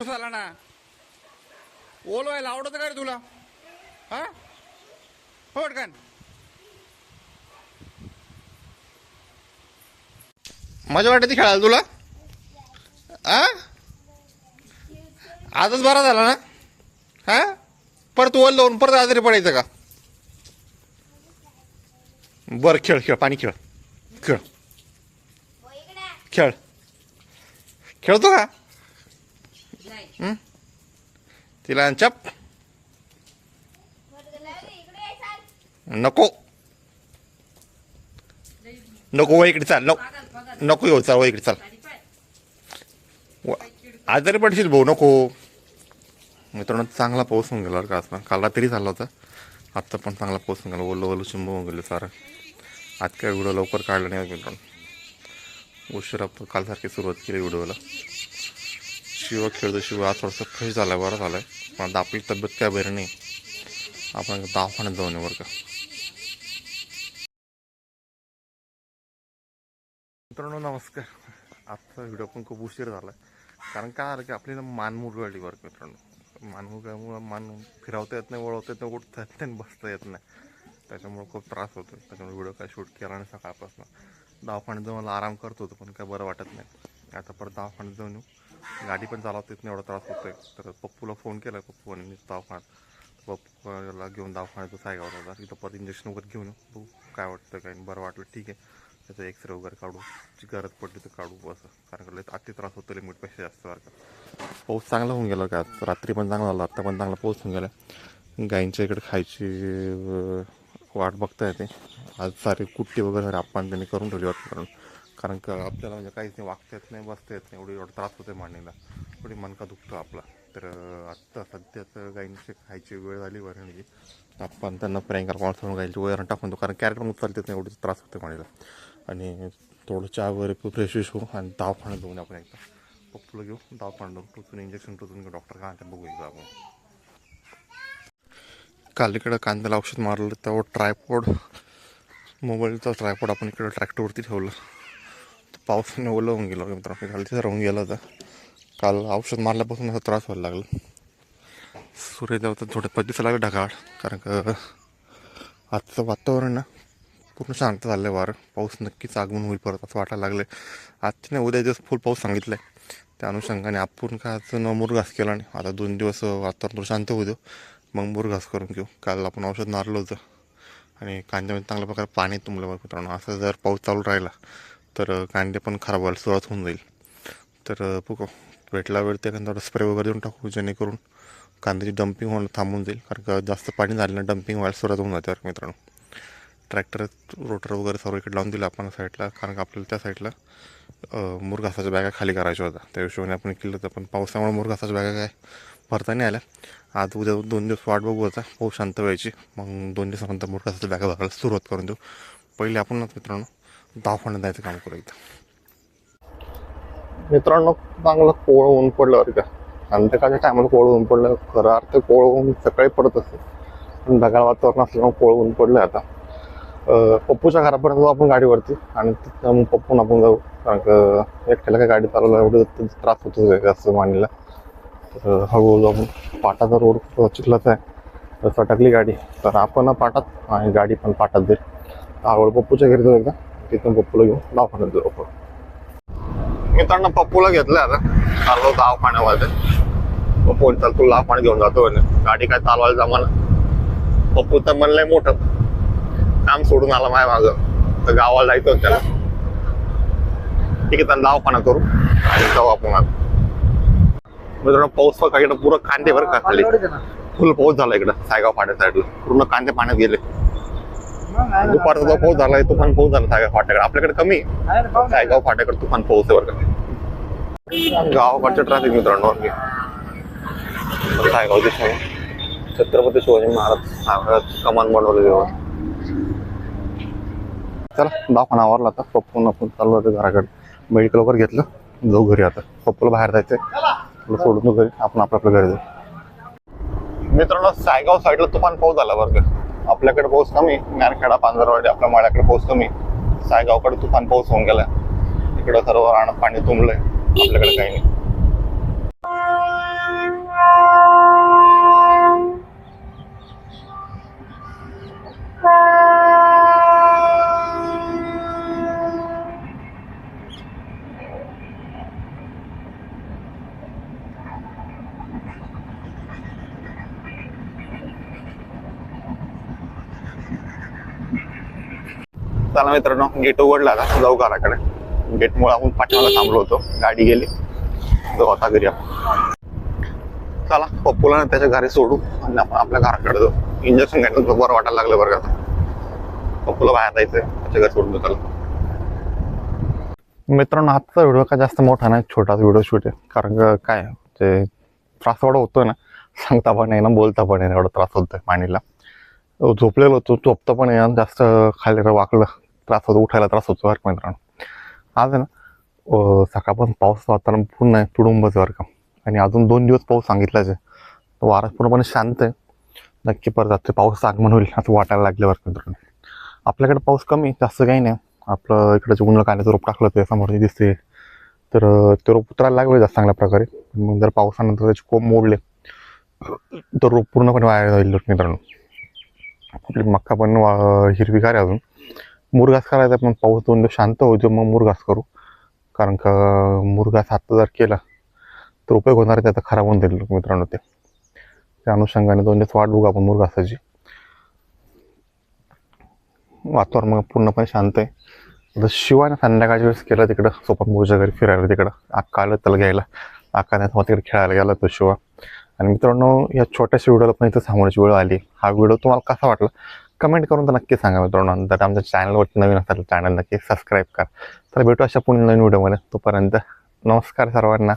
झाला ना? ओलवायला व्हायला आवडत का रे तुला? हा? हो पटकन मजा वाटते खेळायला तुला? आ? आजच बरा झाला ना? हा? परत ओल लावून परत आजारी पडायचं का? बरं खेळ खेळ पाणी खेळ. खेळ. खेळ. खेळतो का? हं? तिला चप. नको. नको व इकडे चाल नको. नको येऊ चाल व इकडे चाल. व- आजारी पडशील भाऊ नको. मित्रांनो चांगला पाऊस होऊन गेला बरं का आज पण. काल रात्री झाला होता. आत्ता पण चांगला पाऊस होऊन गेला. ओलं ओलं चिंब होऊन गेलं सारं. आज काय व्हिडिओ लवकर काढला नाही आज मित्रांनो. उशिरा प- कालसारखी सुरुवात केली व्हिडिओला. शिव खेळतो शिव आज थोडंसं फ्रेश झाला बरं आहे पण आता आपली तब्येत काय बरं नाही. आपण दवाखान्यात जाऊन बरं का. मित्रांनो नमस्कार. आजचा व्हिडिओ पण खूप उशीर झाला कारण काय आलं की आपल्याला मानमुरगळली बरं का मित्रांनो. मानमुरगळ्यामुळं मान फिरवता येत नाही वळवता येत नाही उठता येत नाही बसता येत नाही. त्याच्यामुळं खूप त्रास होतो त्याच्यामुळे व्हिडिओ काय शूट केला नाही सकाळपासून. दवाखान्यात जाऊन मला आराम करत होतो पण काय बरं वाटत नाही. आता परत दवाखान्यात जाऊन येऊ. गाडी पण चालवता येत नाही एवढा त्रास होतोय. तर पप्पूला फोन केला पप्पू आणि दवाखान्यात. पप्पूला घेऊन दवाखान्यात सायगावला होता तिथं परत इंजेक्शन वगैरे घेऊन बघू काय वाटतं काय बरं वाटलं ठीक आहे. त्याचा एक्सरे वगैरे काढू. जी गरज पडली तर काढू बस कारण का अति त्रास होतो लिमिटपेक्षा जास्त बरं पाऊस चांगला होऊन गेला का? रात्री पण चांगला झाला आत्ता पण चांगला पाऊस होऊन गेला. गाईंच्या इकडे खायची वाट बघता येते आज सारे कुट्टी वगैरे आपण त्यांनी करून ठेवली वाटतं कारण कारण का आपल्याला म्हणजे काहीच नाही वागता येत नाही बसता येत नाही. एवढी एवढा त्रास होतो मांडणीला एवढी मनका दुखतो आपला. तर आत्ता सध्या तर गाईंची खायची वेळ झाली वरणीची. आपण त्यांना प्रियंका कोण गायीची वरण टाकून देऊ. कारण कॅरेट पण उचलत येत नाही एवढी त्रास होते मांडीला. आणि थोडं चहा वगैरे फ्रेश विश होऊ आणि दवाखान्यात देऊन आपण एकदा पप्पूला घेऊ दवाखान्यात देऊ टोचून इंजेक्शन टोचून घेऊ डॉक्टर का म्हणतात बघू एकदा आपण. काल इकडं कांद्याला औषध मारलं तेव्हा ट्रायपॉड मोबाईलचा ट्रायपॉड आपण इकडं ट्रॅक्टरवरती ठेवलं. पावसाने ओलं होऊन गेलं मित्रांनो. खालती राहून गेला होता. काल औषध मारल्यापासून असा त्रास व्हायला लागला. सूर्य सूर्यदेवता थोडं पद्धतीचं लागलं ढगाळ कारण का आजचं वातावरण ना पूर्ण शांत झालं आहे वारं. पाऊस नक्कीच आगमन होईल परत असं वाटायला लागलं आहे आजची नाही उद्या दिवस फुल पाऊस सांगितलं आहे त्या अनुषंगाने आपण काय आज न मुरघास केला नाही. आता दोन दिवस वातावरण थोडं शांत होऊ देऊ. मग मुरघास करून घेऊ. काल आपण औषध मारलं होतं. आणि कांद्यामध्ये चांगल्या प्रकारे पाणी तुंबलं बघ मित्रांनो. असं जर पाऊस चालू राहिला तर कांदे पण खराब व्हायला सुरुवात होऊन जाईल. तर बघू. भेटला वेळ ते थोडं स्प्रे वगैरे देऊन टाकू जेणेकरून कांद्याची डम्पिंग होणं थांबून जाईल. कारण का जास्त पाणी झालं डम्पिंग व्हायला सुरुवात होऊन जाते मित्रांनो. ट्रॅक्टर रोटर वगैरे सर्व इकडे लावून दिलं आपण साईडला कारण का आपल्याला त्या साईडला मुरघासाच्या बॅगा खाली करायच्या होत्या. त्या हिशोबाने आपण केलं होतं. पण पावसामुळे मुरघासाच्या बॅगा काय भरता नाही आल्या. आज उद्या दोन दिवस वाट बघू होता पाऊस शांत व्हायची. मग दोन दिवसानंतर मुरघासाच्या बॅगा भरायला सुरुवात करून देऊ. पहिले आपण मित्रांनो दवाखान्यात जायचं काम करू एकदा मित्रांनो चांगलं कोळ ऊन पडलं बरं का. संध्याकाळच्या टायमाला कोळ ऊन पडलं. खरं अर्थ कोळ ऊन सकाळी पडत असते पण ढगाळ वातावरण असल्यामुळे कोळ ऊन पडलं आता. पप्पूच्या घरापर्यंत जाऊ आपण गाडीवरती आणि तिथं मग पप्पून आपण जाऊ. कारण का एकट्याला काय गाडी चालवला एवढं त्रास होतो असं मांडीला तर हळूहळू आपण पाटाचा रोड चिखलाच आहे तर सटकली गाडी. तर आपण पाटात आणि गाडी पण पाटात जाईल हळूहळू पप्पूच्या घरी जाऊ एकदा तिथून पप्पूला घेऊन दवाखान्यात जाऊ आपण. मित्रांनो पप्पूला घेतलं आता. चाललो दवाखान्यामध्ये पप्पू चल तुला दवाखान्यात घेऊन जातो गाडी काय चालवायला जमाना पप्पू तर म्हणलंय मोठं. काम सोडून आला माझ्या मागं. तर गावाला जायचं होतं त्याला. ठीक आहे त्यांना दवाखाना करू. आणि जाऊ आपण आता. मित्रांनो पाऊस बघा इकडं पुरं कांदे बरं का खाली. फुल पाऊस झाला इकडं. सायगाव फाट्या साईडला. पूर्ण कांदे पाण्यात गेले. दुपारचा जो पाऊस झालाय तुफान पाऊस झाला सायगाव फाट्याकडे. आपल्याकडे कमी. सायगाव फाट्याकडे तुफान पाऊस आहे बरं का. गावाकडच्या ट्रॅफिक मित्रांनो. सायगाव दिशेने. छत्रपती शिवाजी महाराज कमान बनवलेली आहे चला दवाखाना आवरला आता. पप्पून आपण चाललो होतो घराकडे. मेडिकल वगैरे घेतलं. जाऊ घरी आता. पप्पूला बाहेर जायचंय. तुला सोडून घरी. आपण आपल्या आपल्या घरी जाऊ. मित्रांनो सायगाव साईडला तुफान पाऊस झाला बरं का. आपल्याकडे पाऊस कमी नारखेडा पांजरवाडी आपल्या माळ्याकडे पाऊस कमी. सायगावकडे तुफान पाऊस होऊन गेला. इकडं सर्व रान पाणी तुंबलंय. आपल्याकडे काही नाही. चला मित्रांनो गेट उघडला आता. जाऊ घराकडे. गेटमुळे आपण पाठवायला थांबलो होतो. गाडी गेली. जाऊ आता घरी आपण. चला पप्पूला ना त्याच्या घरी सोडू आणि आपण आपल्या घराकडे जाऊ. इंजेक्शन घ्यायचं बरं वाटायला लागलं बरं का पप्पूला बाहेर जायचंय. त्याच्या घरी सोडून चला. मित्रांनो आजचा व्हिडिओ का जास्त मोठा नाही छोटाच व्हिडिओ शूट आहे. कारण काय ते त्रास एवढा होतोय ना सांगता पण नाही ना बोलता पण नाही एवढा त्रास होतोय पाणीला झोपलेलो होतो झोपता पण आहे जास्त खाली वाकलं. त्रास होतो उठायला त्रास होतो बरं का मित्रांनो. आज आहे ना सकाळपासून पाऊस वातावरण पूर्ण आहे तुडुंबचं बरं का. आणि अजून दोन दिवस पाऊस सांगितलाच आहे. तो वारा पूर्णपणे शांत आहे. नक्की परत जाते पाऊस आगमन होईल असं वाटायला लागलं बरं का मित्रांनो. आपल्याकडे पाऊस कमी जास्त काही नाही. आपलं इकडचं उन्हा कांद्याचं रोप टाकलं ते समोर दिसते तर ते रोप उतरायला लागले जास्त चांगल्या प्रकारे. मग जर पावसानंतर त्याचे कोंब मोडले तर रोप पूर्णपणे वाया जाईल मित्रांनो. आपली मक्का पण वा- हिरवीगार आहे अजून. मुरघास करायचा पण पाऊस दोन दिवस शांत होतो मग मुरघास करू. कारण का मुरघास आत्ता जर केला तर उपयोग होणार त्याचा खराब होऊन जाईल मित्रांनो ते. त्या अनुषंगाने दोन दिवस वाट बघू आपण मुरघासाची. वातावरण मग पूर्णपणे शांत आहे. शिवाय शिवाने संध्याकाळच्या वेळेस केलं तिकडं सोपन भाऊच्या घरी फिरायला तिकडं. आक्का आलं त्याला घ्यायला. आक्का नाही तिकडे खेळायला गेला तो शिवा. आणि मित्रांनो या छोट्याशा व्हिडिओला पण इथं थांबवण्याची वेळ आली. हा व्हिडिओ तुम्हाला कसा वाटला? कमेंट करून तर नक्की सांगा मित्रांनो. जर आमच्या चॅनलवरती नवीन असेल चॅनल नक्की सबस्क्राईब करा. तर भेटू अशा पुढील नवीन व्हिडिओमध्ये तोपर्यंत नमस्कार सर्वांना.